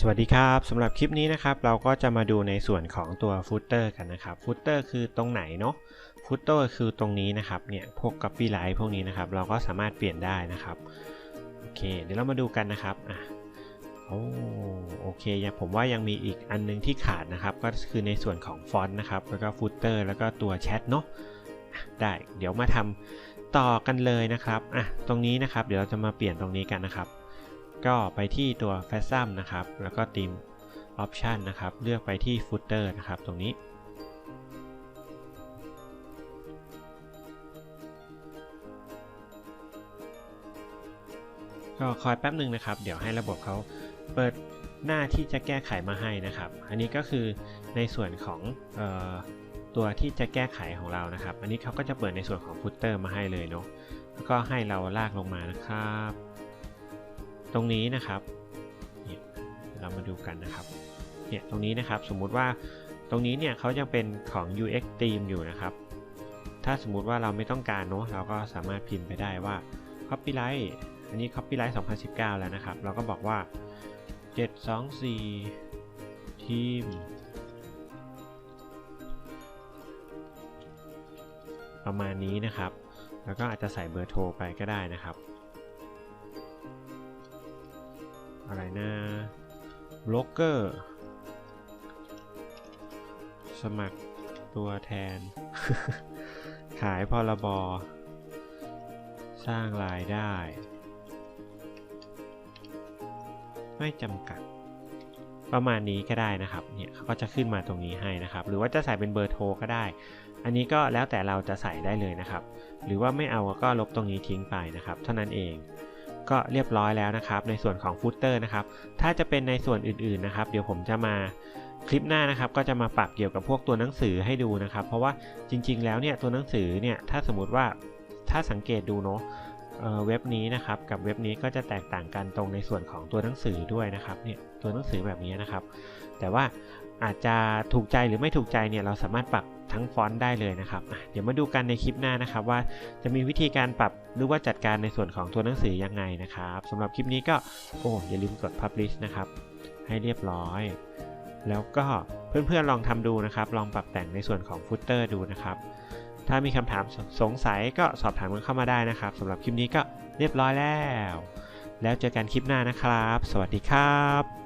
สวัสดีครับสำหรับคลิปนี้นะครับเราก็จะมาดูในส่วนของตัวฟุตเตอร์กันนะครับฟุตเตอร์คือตรงไหนเนาะฟุตเตอร์คือตรงนี้นะครับเนี่ยพวก copyright พวกนี้นะครับเราก็สามารถเปลี่ยนได้นะครับโอเค เดี๋ยวเรามาดูกันนะครับอะโอ้โอเคยังผมว่ายังมีอีกอันนึงที่ขาดนะครับ ก็คือในส่วนของฟอนต์นะครับแล้วก็ฟุตเตอร์แล้วก็ตัวแชทเนาะะได้เดี๋ยวมาทำต่อกันเลยนะครับอะตรงนี้นะครับ เดี๋ยวเราจะมาเปลี่ยนตรงนี้กันนะครับ ก็ไปที่ตัว f a s m นะครับ แล้วก็ทีม Option นะครับ เลือกไปที่ Footer นะครับ ตรงนี้ ก็คอยแป๊บหนึ่งนะครับ เดี๋ยวให้ระบบเขาเปิดหน้าที่จะแก้ไขมาให้นะครับ อันนี้ก็คือในส่วนของออตัวที่จะแก้ไขของเรานะครับ อันนี้เขาก็จะเปิดในส่วนของ Footer มาให้เลยเนาะ แล้วก็ให้เราลากลงมานะครับ ตรงนี้นะครับเรามาดูกันนะครับเนี่ยตรงนี้นะครับสมมุติว่าตรงนี้เนี่ยเขายังเป็นของ UX Team อยู่นะครับ ถ้าสมมุติว่าเราไม่ต้องการเนาะเราก็สามารถพิมพ์ไปได้ว่า Copyright อันนี้ Copyright 2019 แล้วนะครับ เราก็บอกว่า 724ทีมประมาณนี้นะครับ แล้วก็อาจจะใส่เบอร์โทรไปก็ได้นะครับ อะไรนะบล็อกเกอร์ สมัครตัวแทน ขายพรบสร้างรายได้ ไม่จำกัด ประมาณนี้ก็ได้นะครับ เนี่ยเขาก็จะขึ้นมาตรงนี้ให้นะครับ หรือว่าจะใส่เป็นเบอร์โทรก็ได้ อันนี้ก็แล้วแต่เราจะใส่ได้เลยนะครับ หรือว่าไม่เอาก็ลบตรงนี้ทิ้งไปนะครับ เท่านั้นเอง ก็เรียบร้อยแล้วนะครับ ในส่วนของฟุตเตอร์นะครับ ถ้าจะเป็นในส่วนอื่นๆนะครับ เดี๋ยวผมจะมาคลิปหน้านะครับก็จะมาปรับเกี่ยวกับพวกตัวหนังสือให้ดูนะครับ เพราะว่าจริง ๆ แล้วเนี่ยตัวหนังสือเนี่ยถ้าสมมติว่าถ้าสังเกตดูเนาะเเว็บนี้นะครับกับเว็บนี้ก็จะแตกต่างกันตรงในส่วนของตัวหนังสือด้วยนะครับเนี่ยตัวหนังสือแบบนี้นะครับ แต่ว่า อาจจะถูกใจหรือไม่ถูกใจเนี่ยเราสามารถปรับทั้งฟอนต์ได้เลยนะครับ เดี๋ยวมาดูกันในคลิปหน้านะครับ ว่าจะมีวิธีการปรับหรือว่าจัดการในส่วนของตัวหนังสือยังไงนะครับสำหรับคลิปนี้ก็โอ้อย่าลืมกด publish นะครับ ให้เรียบร้อย แล้วก็เพื่อนๆลองทำดูนะครับ ลองปรับแต่งในส่วนของฟุตเตอร์ดูนะครับ ถ้ามีคำถามสงสัยก็สอบถามกันเข้ามาได้นะครับสำหรับคลิปนี้ก็เรียบร้อยแล้ว แล้วเจอกันคลิปหน้านะครับ สวัสดีครับ